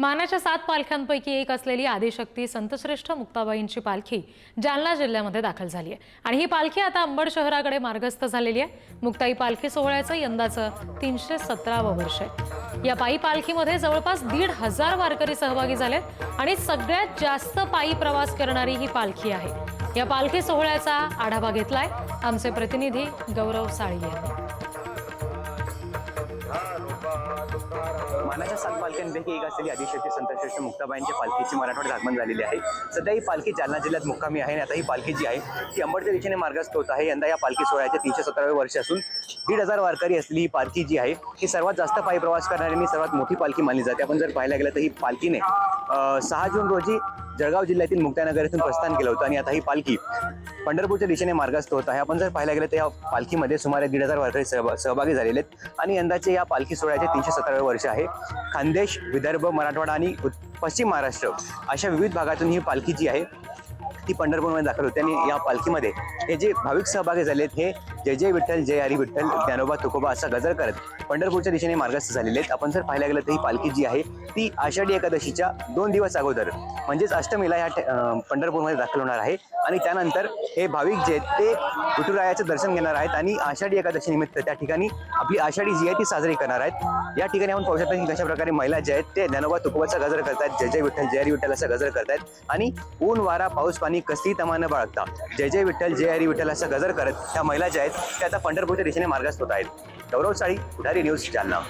मानाच्या सात पालख्यांपैकी एक असलेली आदिशक्ती संतश्रेष्ठ मुक्ताबाईंची पालखी जालना जिल्ह्यामध्ये दाखल झाली आहे. आणि ही पालखी आता अंबड शहराकडे मार्गस्थ झालेली आहे. मुक्ताई पालखी सोहळ्याचं यंदाचं तीनशे सतरावं वर्ष आहे. या पायी पालखीमध्ये जवळपास दीड हजार वारकरी सहभागी झालेत आणि सगळ्यात जास्त पायी प्रवास करणारी ही पालखी आहे. या पालखी सोहळ्याचा आढावा घेतलाय आमचे प्रतिनिधी गौरव साळी यांनी मानाच्या सात पालख्यांपैकी एक असलेली आदिशक्ती संतश्रेष्ठ मुक्ताबाईंच्या पालखीची मराठवाड्यात आगमन झालेली आहे. सध्या ही पालखी जालना जिल्ह्यात मुक्कामी आहे आणि आता ही पालखी जी आहे ती अंबडच्या दिशेने मार्गस्थ होत आहे. यंदा या पालखी सोहळ्याचे तीनशे सतरावे वर्ष असून दीड हजार वारकरी असलेली ही पालखी जी आहे ही सर्वात जास्त पायी प्रवास करणारी आणि सर्वात मोठी पालखी मानली जाते. आपण जर पाहायला गेलं तर ही पालखीने सहा जून रोजी जळगाव जिल्ह्यातील मुक्तानगर येथून प्रस्थान केलं होतं आणि आता ही पालखी पंढरपूरच्या दिशेने मार्गस्थ होत आहे. आपण जर पाहायला गेलं तर या पालखीमध्ये सुमारे दीड हजार वारकरी सहभा सहभागी झालेले आहेत. आणि यंदाचे या पालखी सोहळ्याचे तीनशे सतरावे वर्ष आहे. खानदेश विदर्भ मराठवाडा आणि पश्चिम महाराष्ट्र अशा विविध भागातून ही पालखी जी आहे ती पंढरपूरमध्ये दाखल होते. आणि या पालखीमध्ये हे जे भाविक सहभागी झालेत हे जय जय विठ्ठल जय हरी विठ्ठल ज्ञानोबा तुकोबा असा गजर करत पंढरपूरच्या दिशेने मार्गस्थ झालेले आहेत. आपण जर पाहायला गेलं तर ही पालखी जी आहे ती आषाढी एकादशीच्या दोन दिवस अगोदर म्हणजेच अष्टमीला ह्या ठ- पंढरपूरमध्ये दाखल होणार आहे. आणि त्यानंतर हे भाविक जे आहेत ते विठुरायाचं दर्शन घेणार आहेत आणि आषाढी एकादशी निमित्त त्या ठिकाणी आपली आषाढी जी आहे ती साजरी करणार आहेत. या ठिकाणी आपण पाहू शकता की कशा प्रकारे महिला जे आहेत ते ज्ञानोबा तुकोबाचा गजर करतात जय जय विठ्ठल जय हरी विठ्ठल असा गजर करतात आणि ऊन वारा पाऊस पाणी कसली तमानं बाळगता. जय जय विठ्ठल जय हरी विठ्ठल असा गजर करत त्या महिला ज्या आहेत ते आता पंढरपूरच्या दिशेने मार्गस्थ होत आहेत. गौरव साळी न्यूज जालना.